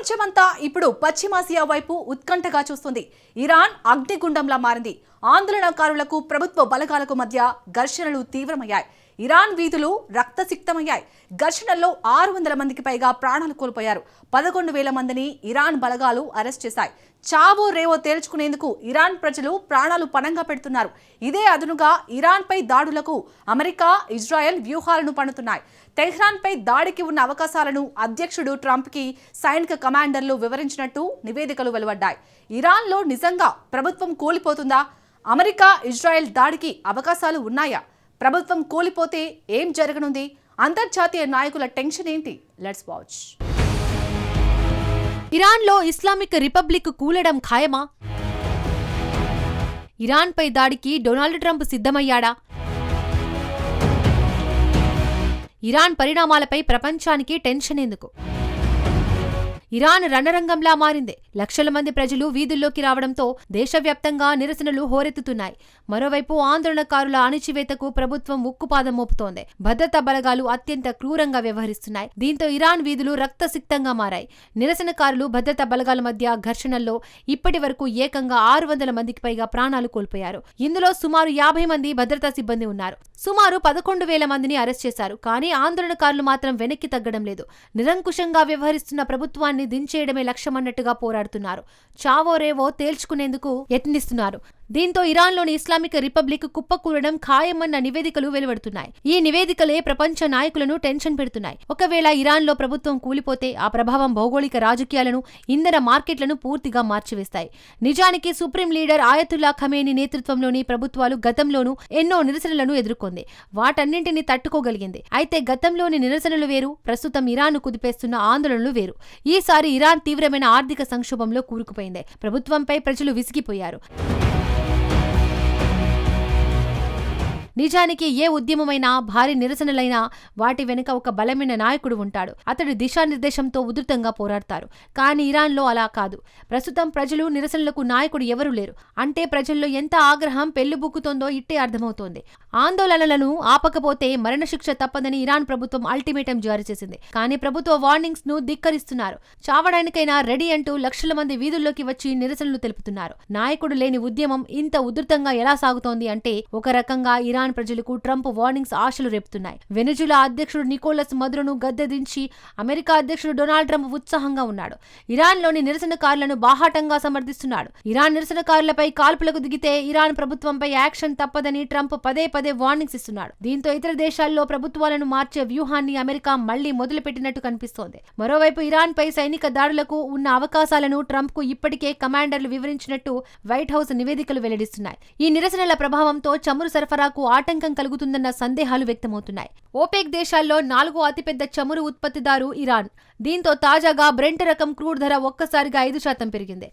ప్రపంచమంతా ఇప్పుడు పశ్చిమాసియా వైపు ఉత్కంఠగా చూస్తుంది. ఇరాన్ అగ్నిగుండంలా మారింది. ఆందోళనకారులకు ప్రభుత్వ బలగాలకు మధ్య ఘర్షణలు తీవ్రమయ్యాయి. ఇరాన్ వీధులు రక్తసిక్తమయ్యాయి. ఘర్షణల్లో ఆరు వందల మందికి పైగా ప్రాణాలు కోల్పోయారు. పదకొండు వేల మందిని ఇరాన్ బలగాలు అరెస్ట్ చేశాయి. చావో రేవో తేల్చుకునేందుకు ఇరాన్ ప్రజలు ప్రాణాలు పణంగా పెడుతున్నారు. ఇదే అదునుగా ఇరాన్పై దాడులకు అమెరికా ఇజ్రాయెల్ వ్యూహాలను పన్నుతున్నాయి. తెహ్రాన్పై దాడికి ఉన్న అవకాశాలను అధ్యక్షుడు ట్రంప్కి సైనిక కమాండర్లు వివరించినట్టు నివేదికలు వెలువడ్డాయి. ఇరాన్లో నిజంగా ప్రభుత్వం కూలిపోతుందా? అమెరికా ఇజ్రాయెల్ దాడికి అవకాశాలు ఉన్నాయా? ప్రభుత్వం కూలిపోతే ఏం జరగనుంది? అంతర్జాతీయ నాయకుల టెన్షన్ ఏంటి? లెట్స్ వాచ్ ఇరాన్లో ఇస్లామిక్ రిపబ్లిక్ కూలడం ఖాయమా? ఇరాన్పై దాడికి డొనాల్డ్ ట్రంప్ సిద్ధమయ్యాడా? ఇరాన్ పరిణామాలపై ప్రపంచానికి టెన్షన్ ఎందుకు? ఇరాన్ రణరంగంలా మారింది. లక్షల మంది ప్రజలు వీధుల్లోకి రావడంతో దేశవ్యాప్తంగా నిరసనలు హోరెత్తుతున్నాయి. మరోవైపు ఆందోళనకారుల అణిచివేతకు ప్రభుత్వం ఉక్కుపాదం మోపుతోంది. భద్రతా బలగాలు అత్యంత క్రూరంగా వ్యవహరిస్తున్నాయి. దీంతో ఇరాన్ వీధులు రక్తసిక్తంగా మారాయి. నిరసనకారులు భద్రతా బలగాల మధ్య ఘర్షణల్లో ఇప్పటి వరకు ఏకంగా ఆరు వందల మందికి పైగా ప్రాణాలు కోల్పోయారు. ఇందులో సుమారు యాభై మంది భద్రతా సిబ్బంది ఉన్నారు. సుమారు పదకొండు వేల మందిని అరెస్ట్ చేశారు. కానీ ఆందోళనకారులు మాత్రం వెనక్కి తగ్గడం లేదు. నిరంకుశంగా వ్యవహరిస్తున్న ప్రభుత్వాన్ని దించేయడమే లక్ష్యమన్నట్టుగా పోరాడుతున్నారు. చావో రేవో తేల్చుకునేందుకు యత్నిస్తున్నారు. దీంతో ఇరాన్లోని ఇస్లామిక్ రిపబ్లిక్ కుప్పకూరడం ఖాయమన్న నివేదికలు వెలువడుతున్నాయి. ఈ నివేదికలే ప్రపంచ నాయకులను టెన్షన్ పెడుతున్నాయి. ఒకవేళ ఇరాన్లో ప్రభుత్వం కూలిపోతే ఆ ప్రభావం భౌగోళిక రాజకీయాలను ఇంధన మార్కెట్లను పూర్తిగా మార్చివేస్తాయి. నిజానికి సుప్రీం లీడర్ ఆయతుల్లా ఖమేని నేతృత్వంలోని ప్రభుత్వాలు గతంలోనూ ఎన్నో నిరసనలను ఎదుర్కొంది. వాటన్నింటినీ తట్టుకోగలిగింది. అయితే గతంలోని నిరసనలు వేరు ప్రస్తుతం ఇరాన్ను కుదిపేస్తున్న ఆందోళనలు వేరు. ఈసారి ఇరాన్ తీవ్రమైన ఆర్థిక సంక్షోభంలో కూరుకుపోయింది. ప్రభుత్వంపై ప్రజలు విసిగిపోయారు. నిజానికి ఏ ఉద్యమమైనా భారీ నిరసనలైనా వాటి వెనుక ఒక బలమైన నాయకుడు ఉంటాడు. అతడి దిశానిర్దేశంతో ఉధృతంగా పోరాడతారు. కానీ ఇరాన్లో అలా కాదు. ప్రస్తుతం ప్రజలు నిరసనలకు నాయకుడు ఎవరూ లేరు. అంటే ప్రజల్లో ఎంత ఆగ్రహం పెళ్ళిబుక్కుతోందో ఇట్టే అర్థమవుతోంది. ఆందోళనలను ఆపకపోతే మరణశిక్ష తప్పదని ఇరాన్ ప్రభుత్వం అల్టిమేటం జారీ చేసింది. కానీ ప్రభుత్వ వార్నింగ్స్ను ధిక్కరిస్తున్నారు. చావడానికైనా రెడీ అంటూ లక్షల మంది వీధుల్లోకి వచ్చి నిరసనలు తెలుపుతున్నారు. నాయకుడు లేని ఉద్యమం ఇంత ఉధృతంగా ఎలా సాగుతోంది అంటే ఒక రకంగా ఇరాన్ ప్రజలకు ట్రంప్ వార్నింగ్స్ ఆశలు రేపుతున్నాయి. వెనుజులా అధ్యక్షుడు నికోలస్ మదురును గద్దెదించి అమెరికా అధ్యక్షుడు డొనాల్డ్ ట్రంప్ ఉత్సాహంగా ఉన్నాడు. ఇరాన్లోని నిరసనకారులను బాహాటంగా సమర్థిస్తున్నాడు. ఇరాన్ నిరసనకారులపై కాల్పులకు దిగితే ఇరాన్ ప్రభుత్వంపై యాక్షన్ తప్పదని ట్రంప్ పదే పదే వార్నింగ్స్ ఇస్తున్నాడు. దీంతో ఇతర దేశాల్లో ప్రభుత్వాలను మార్చే వ్యూహాన్ని అమెరికా మళ్ళీ మొదలుపెట్టినట్టు కనిపిస్తోంది. మరోవైపు ఇరాన్ పై సైనిక దాడులకు ఉన్న అవకాశాలను ట్రంప్కు ఇప్పటికే కమాండర్లు వివరించినట్టు వైట్ హౌస్ నివేదికలు వెల్లడిస్తున్నాయి. ఈ నిరసనల ప్రభావంతో చమురు సరఫరాకు ఆటంకం కలుగుతుందన్న సందేహాలు వ్యక్తమవుతున్నాయి. ఓపెక్ దేశాల్లో నాలుగో అతిపెద్ద చమురు ఉత్పత్తిదారు ఇరాన్. దీంతో తాజాగా బ్రెంట్ రకం క్రూడ్ ధర ఒక్కసారిగా ఐదు శాతం పెరిగింది.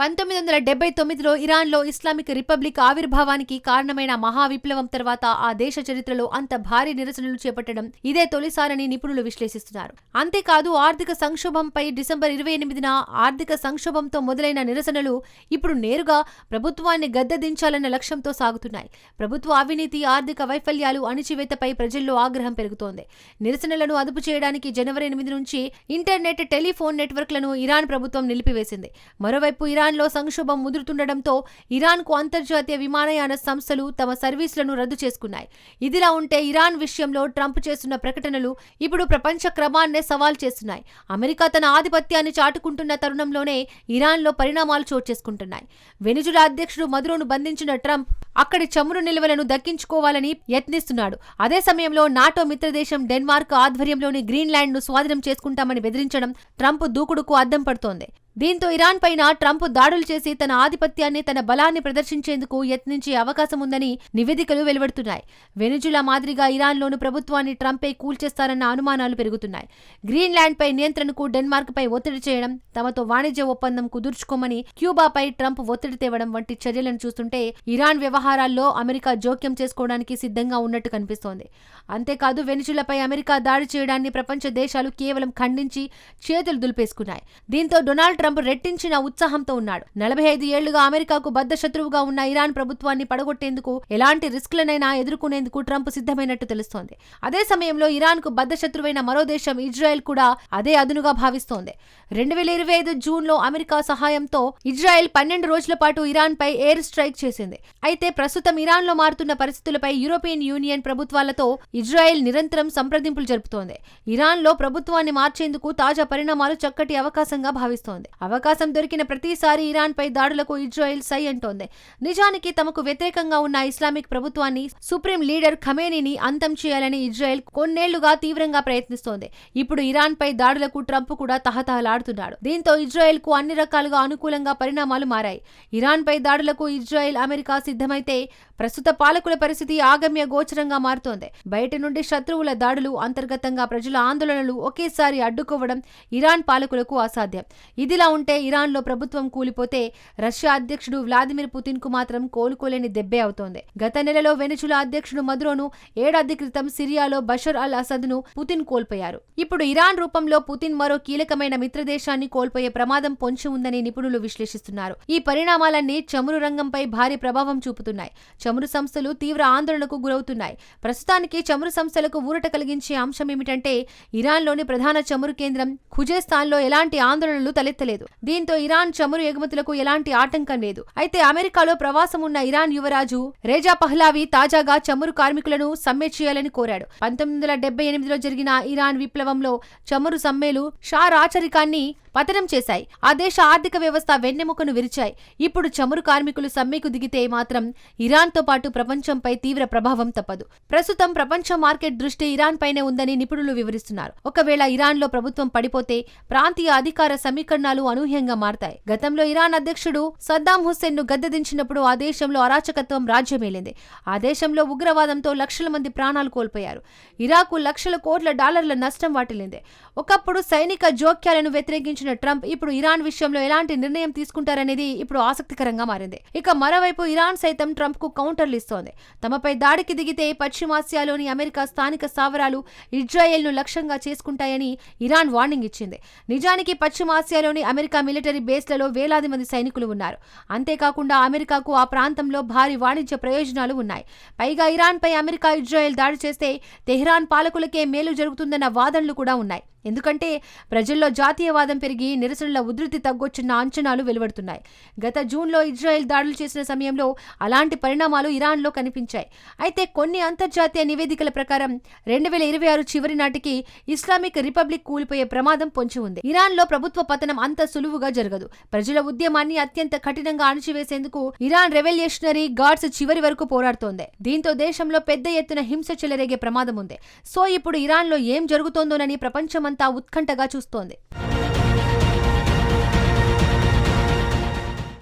పంతొమ్మిది వందల డెబ్బై తొమ్మిదిలో ఇరాన్లో ఇస్లామిక్ రిపబ్లిక్ ఆవిర్భావానికి కారణమైన మహా విప్లవం తర్వాత ఆ దేశ చరిత్రలో అంత భారీ నిరసనలు చేపట్టడం ఇదే తొలిసారని నిపుణులు విశ్లేషిస్తున్నారు. అంతేకాదు ఆర్థిక సంక్షోభంపై డిసెంబర్ ఇరవై ఎనిమిదిన ఆర్థిక సంక్షోభంతో మొదలైన నిరసనలు ఇప్పుడు నేరుగా ప్రభుత్వాన్ని గద్దెదించాలన్న లక్ష్యంతో సాగుతున్నాయి. ప్రభుత్వ అవినీతి ఆర్థిక వైఫల్యాలు అణిచివేతపై ప్రజల్లో ఆగ్రహం పెరుగుతోంది. నిరసనలను అదుపు చేయడానికి జనవరి ఎనిమిది నుంచి ఇంటర్నెట్ టెలిఫోన్ నెట్వర్క్లను ఇరాన్ ప్రభుత్వం నిలిపివేసింది. మరోవైపు ఇరాన్ ఇరాన్లో సంక్షోభం ముదురుతుండటంతో ఇరాన్కు అంతర్జాతీయ విమానయాన సంస్థలు తమ సర్వీసులను రద్దు చేసుకున్నాయి. ఇదిలా ఉంటే ఇరాన్ విషయంలో ట్రంప్ చేస్తున్న ప్రకటనలు ఇప్పుడు ప్రపంచ క్రమాన్నే సవాల్ చేస్తున్నాయి. అమెరికా తన ఆధిపత్యాన్ని చాటుకుంటున్న తరుణంలోనే ఇరాన్లో పరిణామాలు చోటు చేసుకుంటున్నాయి. వెనుజులా అధ్యక్షుడు మదురోను బంధించిన ట్రంప్ అక్కడి చమురు నిల్వలను దక్కించుకోవాలని యత్నిస్తున్నాడు. అదే సమయంలో నాటో మిత్రదేశం డెన్మార్క్ ఆధ్వర్యంలోని గ్రీన్లాండ్ను స్వాధీనం చేసుకుంటామని బెదిరించడం ట్రంప్ దూకుడుకు అద్దం పడుతోంది. దీంతో ఇరాన్ పైన ట్రంప్ దాడులు చేసి తన ఆధిపత్యాన్ని తన బలాన్ని ప్రదర్శించేందుకు యత్నించే అవకాశం ఉందని నివేదికలు వెలువడుతున్నాయి. వెనుజులా మాదిరిగా ఇరాన్లోని ప్రభుత్వాన్ని ట్రంపే కూల్చేస్తారన్న అనుమానాలు పెరుగుతున్నాయి. గ్రీన్లాండ్పై నియంత్రణకు డెన్మార్క్పై ఒత్తిడి చేయడం తమతో వాణిజ్య ఒప్పందం కుదుర్చుకోమని క్యూబాపై ట్రంప్ ఒత్తిడి తేవడం వంటి చర్యలను చూస్తుంటే ఇరాన్ వ్యవహారాల్లో అమెరికా జోక్యం చేసుకోవడానికి సిద్ధంగా ఉన్నట్టు కనిపిస్తోంది. అంతేకాదు వెనుజులపై అమెరికా దాడి చేయడాన్ని ప్రపంచ దేశాలు కేవలం ఖండించి చేతులు దులిపేసుకున్నాయి. దీంతో డొనాల్డ్ ట్రంప్ రెట్టించిన ఉత్సాహంతో ఉన్నాడు. నలభై ఐదు ఏళ్ళుగా అమెరికాకు బద్ద శత్రువుగా ఉన్న ఇరాన్ ప్రభుత్వాన్ని పడగొట్టేందుకు ఎలాంటి రిస్క్లనైనా ఎదుర్కొనేందుకు ట్రంప్ సిద్ధమైనట్టు తెలుస్తోంది. అదే సమయంలో ఇరాన్కు బద్ద శత్రువైన మరో దేశం ఇజ్రాయెల్ కూడా అదే అదునుగా భావిస్తోంది. రెండు వేల ఇరవై ఐదు జూన్లో అమెరికా సహాయంతో ఇజ్రాయెల్ పన్నెండు రోజుల పాటు ఇరాన్ పై ఎయిర్ స్ట్రైక్ చేసింది. అయితే ప్రస్తుతం ఇరాన్లో మారుతున్న పరిస్థితులపై యూరోపియన్ యూనియన్ ప్రభుత్వాలతో ఇజ్రాయెల్ నిరంతరం సంప్రదింపులు జరుపుతోంది. ఇరాన్లో ప్రభుత్వాన్ని మార్చేందుకు తాజా పరిణామాలు చక్కటి అవకాశంగా భావిస్తోంది. అవకాశం దొరికిన ప్రతిసారి ఇరాన్ పై దాడులకు ఇజ్రాయెల్ సై అంటోంది. నిజానికి తమకు వ్యతిరేకంగా ఉన్న ఇస్లామిక్ ప్రభుత్వాన్ని సుప్రీం లీడర్ ఖమేనీని అంతం చేయాలని ఇజ్రాయెల్ కొన్నేళ్ళుగా తీవ్రంగా ప్రయత్నిస్తోంది. ఇప్పుడు ఇరాన్ పై దాడులకు ట్రంప్ కూడా తహతహలాడుతున్నాడు. దీంతో ఇజ్రాయెల్కు అన్ని రకాలుగా అనుకూలంగా పరిణామాలు మారాయి. ఇరాన్ పై దాడులకు ఇజ్రాయెల్ అమెరికా సిద్ధమైతే ప్రస్తుత పాలకుల పరిస్థితి ఆగమ్య గోచరంగా మారుతోంది. బయట నుండి శత్రువుల దాడులు అంతర్గతంగా ప్రజల ఆందోళనలు ఒకేసారి అడ్డుకోవడం ఇరాన్ పాలకులకు అసాధ్యం. ఇది ఇదిలా ఉంటే ఇరాన్లో ప్రభుత్వం కూలిపోతే రష్యా అధ్యక్షుడు వ్లాదిమిర్ పుతిన్కు మాత్రం కోలుకోలేని దెబ్బే అవుతోంది. గత నెలలో వెనుచుల అధ్యక్షుడు మదురోను ఏడాది క్రితం సిరియాలో బషర్ అల్ అసద్ను పుతిన్ కోల్పోయారు. ఇప్పుడు ఇరాన్ రూపంలో పుతిన్ మరో కీలకమైన మిత్రదేశాన్ని కోల్పోయే ప్రమాదం పొంచి ఉందని నిపుణులు విశ్లేషిస్తున్నారు. ఈ పరిణామాలన్నీ చమురు రంగంపై భారీ ప్రభావం చూపుతున్నాయి. చమురు సంస్థలు తీవ్ర ఆందోళనకు గురవుతున్నాయి. ప్రస్తుతానికి చమురు సంస్థలకు ఊరట కలిగించే అంశం ఏమిటంటే ఇరాన్లోని ప్రధాన చమురు కేంద్రం ఖుజేస్తాన్లో ఎలాంటి ఆందోళనలు తలెత్తలేదు. దీంతో ఇరాన్ చమురు ఎగుమతులకు ఎలాంటి ఆటంకం లేదు. అయితే అమెరికాలో ప్రవాసం ఉన్న ఇరాన్ యువరాజు రేజా పహ్లావి తాజాగా చమురు కార్మికులను సమ్మె చేయాలని కోరాడు. పంతొమ్మిది వందల ఎనిమిదిలో జరిగిన ఇరాన్ విప్లవంలో చమురు సమ్మెలు షా రాచరికాన్ని పతనం చేశాయి. ఆ దేశ ఆర్థిక వ్యవస్థ వెన్నెముకను విరిచాయి. ఇప్పుడు చమురు కార్మికులు సమ్మెకు దిగితే మాత్రం ఇరాన్తో పాటు ప్రపంచంపై తీవ్ర ప్రభావం తప్పదు. ప్రస్తుతం ప్రపంచ మార్కెట్ దృష్టి ఇరాన్ పైనే ఉందని నిపుణులు వివరిస్తున్నారు. ఒకవేళ ఇరాన్లో ప్రభుత్వం పడిపోతే ప్రాంతీయ అధికార సమీకరణాలు అనూహ్యంగా మారతాయి. గతంలో ఇరాన్ అధ్యక్షుడు సద్దాం హుస్సేన్ను గద్దెదించినప్పుడు ఆ దేశంలో అరాచకత్వం రాజ్యమేలింది. ఆ దేశంలో ఉగ్రవాదంతో లక్షల మంది ప్రాణాలు కోల్పోయారు. ఇరాకు లక్షల కోట్ల డాలర్ల నష్టం వాటిల్లింది. ఒకప్పుడు సైనిక జోక్యాలను వ్యతిరేకించి వ్యతిరేకించిన ట్రంప్ ఇప్పుడు ఇరాన్ విషయంలో ఎలాంటి నిర్ణయం తీసుకుంటారనేది ఇప్పుడు ఆసక్తికరంగా మారింది. ఇక మరోవైపు ఇరాన్ సైతం ట్రంప్కు కౌంటర్లు ఇస్తోంది. తమపై దాడికి దిగితే పశ్చిమాసియాలోని అమెరికా స్థానిక స్థావరాలు ఇజ్రాయెల్ను లక్ష్యంగా చేసుకుంటాయని ఇరాన్ వార్నింగ్ ఇచ్చింది. నిజానికి పశ్చిమాసియాలోని అమెరికా మిలిటరీ బేస్లలో వేలాది మంది సైనికులు ఉన్నారు. అంతేకాకుండా అమెరికాకు ఆ ప్రాంతంలో భారీ వాణిజ్య ప్రయోజనాలు ఉన్నాయి. పైగా ఇరాన్ పై అమెరికా ఇజ్రాయెల్ దాడి చేస్తే తెహ్రాన్ పాలకులకే మేలు జరుగుతుందన్న వాదనలు కూడా ఉన్నాయి. ఎందుకంటే ప్రజల్లో జాతీయవాదం పెరిగి నిరసనల ఉధృతి తగ్గొచ్చిన అంచనాలు వెలువడుతున్నాయి. గత జూన్లో ఇజ్రాయెల్ దాడులు చేసిన సమయంలో అలాంటి పరిణామాలు ఇరాన్లో కనిపించాయి. అయితే కొన్ని అంతర్జాతీయ నివేదికల ప్రకారం రెండు వేల ఇరవై ఆరు చివరి నాటికి ఇస్లామిక్ రిపబ్లిక్ కూలిపోయే ప్రమాదం పొంచి ఉంది. ఇరాన్లో ప్రభుత్వ పతనం అంత సులువుగా జరగదు. ప్రజల ఉద్యమాన్ని అత్యంత కఠినంగా అణచివేసేందుకు ఇరాన్ రెవల్యూషనరీ గార్డ్స్ చివరి వరకు పోరాడుతోంది. దీంతో దేశంలో పెద్ద ఎత్తున హింస చెలరేగే ప్రమాదం ఉంది. సో ఇప్పుడు ఇరాన్లో ఏం జరుగుతోందోనని ప్రపంచం అంతా ఉత్కంఠగా చూస్తోంది.